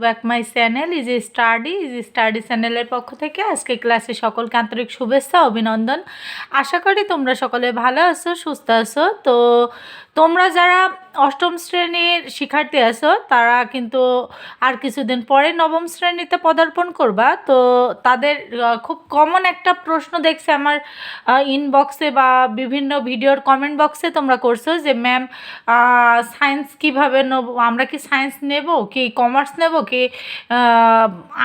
Back my channel is study is study চ্যানেলের পক্ষ থেকে আজকে ক্লাসে সকলকে আন্তরিক শুভেচ্ছা, অভিনন্দন। আশা করি তোমরা সকলে ভালো আছো, সুস্থ আছো। তো তোমরা যারা অষ্টম শ্রেণির শিক্ষার্থী আছো, তারা কিন্তু আর কিছুদিন পরে নবম শ্রেণীতে পদার্পণ করবা। তো তাদের খুব কমন একটা প্রশ্ন দেখছে আমার ইনবক্সে বা বিভিন্ন ভিডিওর কমেন্ট বক্সে তোমরা করছ যে ম্যাম সায়েন্স কীভাবে নেব? আমরা কি সায়েন্স নেব? কি কমার্স নেব? কি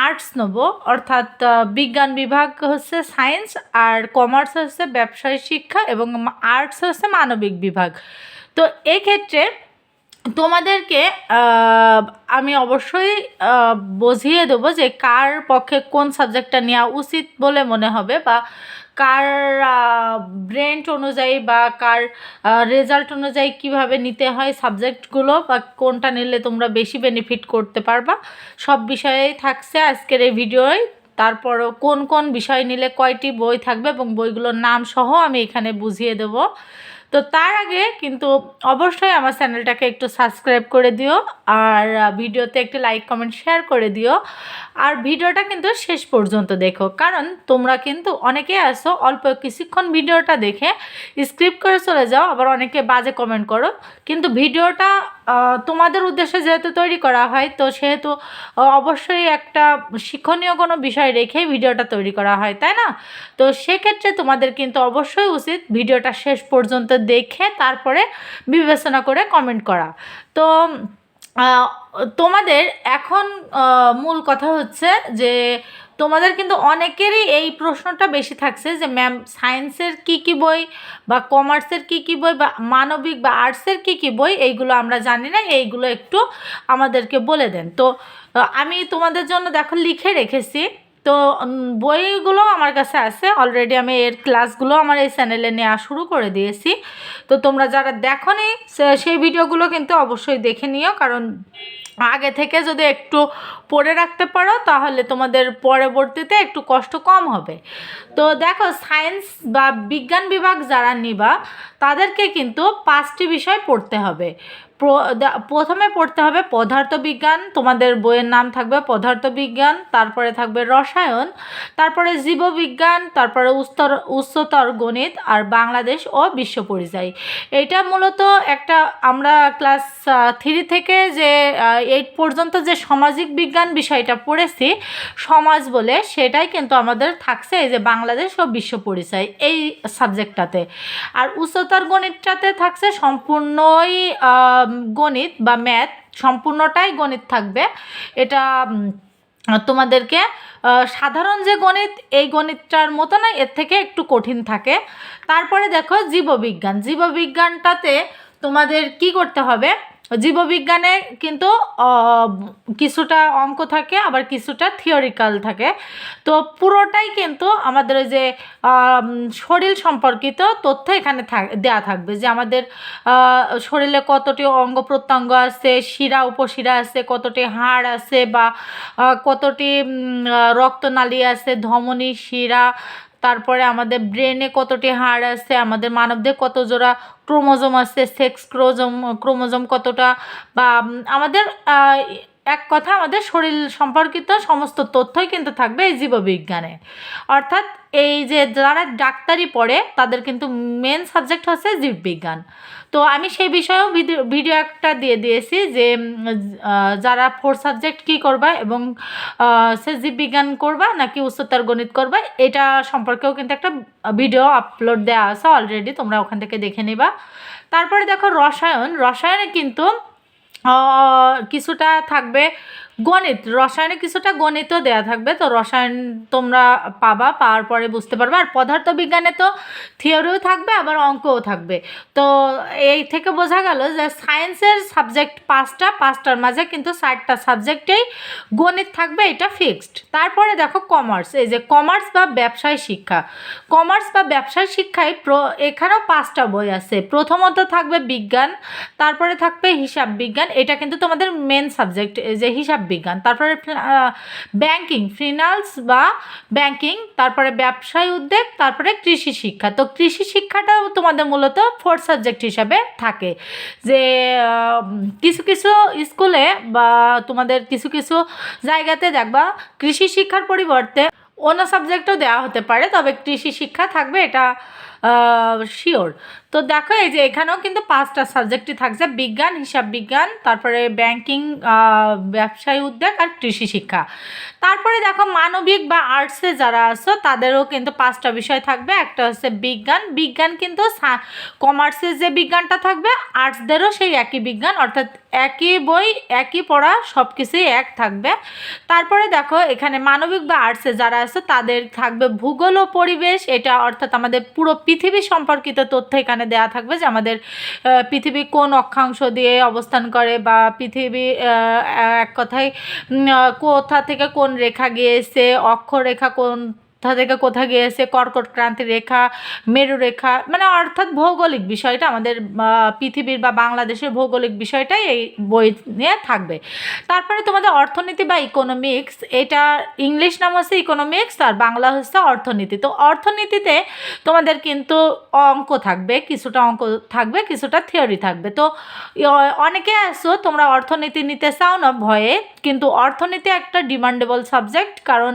আর্টস নেব। অর্থাৎ বিজ্ঞান বিভাগ হচ্ছে সায়েন্স আর কমার্স হচ্ছে ব্যবসায় শিক্ষা এবং আর্টস হচ্ছে মানবিক বিভাগ। তো এক্ষেত্রে তোমাদেরকে আমি অবশ্যই বুঝিয়ে দেবো যে কার পক্ষে কোন সাবজেক্টটা নেওয়া উচিত বলে মনে হবে বা কার ব্রেন্ট অনুযায়ী বা কার রেজাল্ট অনুযায়ী কীভাবে নিতে হয় সাবজেক্টগুলো বা কোনটা নিলে তোমরা বেশি বেনিফিট করতে পারবা, সব বিষয়েই থাকছে আজকের এই ভিডিওয়। তারপরও কোন কোন বিষয় নিলে কয়টি বই থাকবে এবং বইগুলোর নাম সহ আমি এখানে বুঝিয়ে দেবো। তো তার আগে কিন্তু অবশ্যই আমার চ্যানেলটাকে একটু সাবস্ক্রাইব করে দিও আর ভিডিওতে একটু লাইক, কমেন্ট, শেয়ার করে দিও। আর ভিডিওটা কিন্তু শেষ পর্যন্ত দেখো। কারণ তোমরা কিন্তু অনেকে আসো অল্প কিছুক্ষণ ভিডিওটা দেখে স্ক্রিপ্ট করে চলে যাও, আবার অনেকে বাজে কমেন্ট করো। কিন্তু ভিডিওটা তোমাদের উদ্দেশ্যে যেহেতু তৈরি করা হয়, তো সেহেতু অবশ্যই একটা শিক্ষণীয় কোনো বিষয় রেখে ভিডিওটা তৈরি করা হয়, তাই না? তো সেক্ষেত্রে তোমাদের কিন্তু অবশ্যই উচিত ভিডিওটা শেষ পর্যন্ত দেখে তারপরে বিবেচনা করে কমেন্ট করা। তো তোমাদের এখন মূল কথা হচ্ছে যে তোমাদের কিন্তু অনেকেরই এই প্রশ্নটা বেশি থাকছে যে ম্যাম, সায়েন্সের কি কি বই বা কমার্সের কি কি বই বা মানবিক বা আর্টসের কি কি বই, এইগুলো আমরা জানি না, এইগুলো একটু আমাদেরকে বলে দেন। তো আমি তোমাদের জন্য দেখো লিখে রেখেছি। তো বইগুলো আমার কাছে আছে। অলরেডি আমি এর ক্লাসগুলো আমার এই চ্যানেলে নেওয়া শুরু করে দিয়েছি। তো তোমরা যারা দেখো সেই ভিডিওগুলো কিন্তু অবশ্যই দেখে নিও, কারণ আগে থেকে যদি একটু পড়ে রাখতে পারো, তাহলে তোমাদের পরবর্তীতে একটু কষ্ট কম হবে। তো দেখো, সায়েন্স বা বিজ্ঞান বিভাগ যারা নিবা, তাদেরকে কিন্তু পাঁচটি বিষয় পড়তে হবে। প্রথমে পড়তে হবে পদার্থবিজ্ঞান, তোমাদের বইয়ের নাম থাকবে পদার্থবিজ্ঞান, তারপরে থাকবে রসায়ন, তারপরে জীববিজ্ঞান, তারপরে উস্তর উচ্চতর গণিত আর বাংলাদেশ ও বিশ্ব পরিযায়ী। এটা মূলত একটা, আমরা ক্লাস থ্রি থেকে যে এইট পর্যন্ত যে সামাজিক বিজ্ঞান বিষয়টা পড়েছি, সমাজ বলে সেটাই কিন্তু আমাদের থাকছে এই যে বাংলাদেশ ও বিশ্ব পরিচয় এই সাবজেক্টটাতে আর উচ্চতর গণিতটাতে থাকছে সম্পূর্ণই গণিত বা ম্যাথ সম্পূর্ণটাই গণিত থাকবে। এটা তোমাদেরকে সাধারণ যে গণিত, এই গণিতটার মতো না এর থেকে একটু কঠিন থাকে। তারপরে দেখো জীববিজ্ঞান। জীববিজ্ঞানটাতে তোমাদের কি করতে হবে? জীববিজ্ঞানে কিন্তু কিছুটা অঙ্ক থাকে, আবার কিছুটা থিওরিক্যাল থাকে। তো পুরোটাই কিন্তু আমাদের ওই যে শরীর সম্পর্কিত তথ্য এখানে দেওয়া থাকবে যে আমাদের শরীরে কতটি অঙ্গ প্রত্যঙ্গ আছে, শিরা, উপশিরা আছে, কতটি হাড় আছে বা কতটি রক্তনালী আছে, ধমনী, শিরা তারপরে আমাদের ব্রেনে কতটি হাড় আছে, আমাদের মানবদের কত জোড়া ক্রোমোজোম আছে সেক্স ক্রোজম, ক্রোমোজোম কতটা, বা আমাদের এক কথা আমাদের শরীর সম্পর্কিত সমস্ত তথ্যই কিন্তু থাকবে এই জীববিজ্ঞানে। অর্থাৎ এই যে যারা ডাক্তারি পড়ে, তাদের কিন্তু মেন সাবজেক্ট হচ্ছে জীববিজ্ঞান। তো আমি সেই বিষয়েও ভিডিও একটা দিয়ে দিয়েছি যে যারা ফোর সাবজেক্ট কী করবা এবং সে জীববিজ্ঞান করবা নাকি উচ্চতর গণিত করবা, এটা সম্পর্কেও কিন্তু একটা ভিডিও আপলোড দেওয়া আছে অলরেডি তোমরা ওখান থেকে দেখে নিবা। তারপরে দেখো রসায়ন। রসায়নে কিন্তু কিছুটা থাকবে। গণিত, রসায়নে কিছুটা গণিতও দেয়া থাকবে। তো রসায়ন তোমরা পাবা, পাওয়ার পরে বুঝতে পারবে। আর পদার্থবিজ্ঞানে তো থিওরিও থাকবে, আবার অঙ্কও থাকবে। তো এই থেকে বোঝা গেল যে সায়েন্সের সাবজেক্ট পাঁচটা, পাঁচটার মাঝে কিন্তু চারটা সাবজেক্টেই গণিত থাকবে, এটা ফিক্সড তারপরে দেখো কমার্স এই যে কমার্স বা ব্যবসায় শিক্ষা। কমার্স বা ব্যবসায় শিক্ষায় প্র- এখানেও পাঁচটা বই আছে। প্রথমত থাকবে বিজ্ঞান, তারপরে থাকবে হিসাব বিজ্ঞান এটা কিন্তু তোমাদের মেন সাবজেক্ট যে হিসাব বিজ্ঞান, তারপরে ব্যাংকিং ফিনান্স বা ব্যাংকিং তারপরে ব্যবসায় উদ্যোগ, তারপরে কৃষি শিক্ষা। তো কৃষি শিক্ষাটাও তোমাদের মূলত ফোর্থ সাবজেক্ট হিসাবে থাকে। যে কিছু কিছু স্কুলে বা তোমাদের কিছু কিছু জায়গাতে দেখবা কৃষি শিক্ষার পরিবর্তে অন্য সাবজেক্টও দেওয়া হতে পারে, তবে কৃষি শিক্ষা থাকবে এটা শিওর তো দেখো, এই যে এখানেও কিন্তু পাঁচটা সাবজেক্টই থাকছে। বিজ্ঞান, হিসাব বিজ্ঞান, তারপরে ব্যাংকিং ব্যবসায়ী উদ্যোগ আর কৃষি শিক্ষা। তারপরে দেখো, মানবিক বা আর্টসে যারা আছো, তাদেরও কিন্তু পাঁচটা বিষয় থাকবে। একটা হচ্ছে বিজ্ঞান। বিজ্ঞান কিন্তু কমার্সের যে বিজ্ঞানটা থাকবে আর্টসদেরও সেই একই বিজ্ঞান। অর্থাৎ একই বই, একই পড়া সব কিছুই এক থাকবে। তারপরে দেখো, এখানে মানবিক বা আর্টসে যারা আছে, তাদের থাকবে ভূগোল ও পরিবেশ। এটা অর্থাৎ আমাদের পুরো পৃথিবী সম্পর্কিত তথ্য এখানে দেওয়া থাকবে যে আমাদের পৃথিবী কোন অক্ষাংশ দিয়ে অবস্থান করে বা পৃথিবী এক কথায় কোথা থেকে কোন রেখা গিয়েছে, অক্ষরেখা কোন থেকে কোথা গিয়েছে কর্কট ক্রান্তি রেখা, মেরু রেখা মানে অর্থাৎ ভৌগোলিক বিষয়টা আমাদের পৃথিবীর বা বাংলাদেশের ভৌগোলিক বিষয়টাই এই বই নিয়ে থাকবে। তারপরে তোমাদের অর্থনীতি বা ইকোনমিক্স এটা ইংলিশ নাম হচ্ছে ইকোনমিক্স আর বাংলা হচ্ছে অর্থনীতি। তো অর্থনীতিতে তোমাদের কিন্তু অঙ্ক থাকবে, কিছুটা অঙ্ক থাকবে, কিছুটা থিওরি থাকবে। তো অনেকে আসো তোমরা অর্থনীতি নিতে চাও না ভয়ে, কিন্তু অর্থনীতি একটা ডিমান্ডেবল সাবজেক্ট কারণ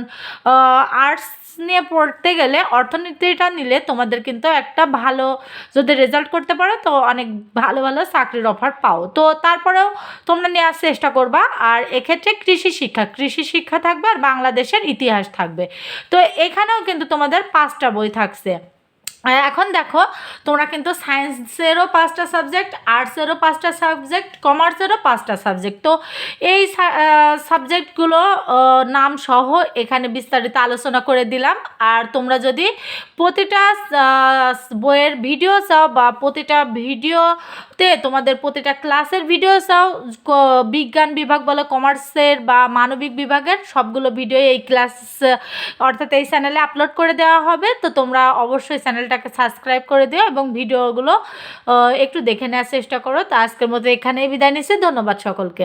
আর্টস নিয়ে পড়তে গেলে অর্থনীতিটা নিলে তোমাদের কিন্তু একটা ভালো যদি রেজাল্ট করতে পারো, তো অনেক ভালো ভালো চাকরির অফার পাও। তো তারপরেও তোমরা নেওয়ার চেষ্টা করবা। আর এক্ষেত্রে কৃষি শিক্ষা কৃষি শিক্ষা থাকবে আর বাংলাদেশের ইতিহাস থাকবে। তো এখানেও কিন্তু তোমাদের পাঁচটা বই থাকছে। এখন দেখো, তোমরা কিন্তু সায়েন্সেরও পাঁচটা সাবজেক্ট, আর্টসেরও পাঁচটা সাবজেক্ট, কমার্সেরও পাঁচটা সাবজেক্ট। তো এই সাবজেক্টগুলো নাম সহ এখানে বিস্তারিত আলোচনা করে দিলাম। আর তোমরা যদি প্রতিটা বইয়ের ভিডিও চাও বা প্রতিটা ভিডিওতে তোমাদের প্রতিটা ক্লাসের ভিডিও চাও বিজ্ঞান বিভাগ বলো, কমার্সের বা মানবিক বিভাগের, সবগুলো ভিডিও এই ক্লাস, অর্থাৎ এই চ্যানেলে আপলোড করে দেওয়া হবে। তো তোমরা অবশ্যই চ্যানেলটাকে সাবস্ক্রাইব করে দিও এবং ভিডিওগুলো একটু দেখে নেওয়ার চেষ্টা করো। তো আজকের মতো এখানেই বিদায় নিচ্ছি। ধন্যবাদ সকলকে।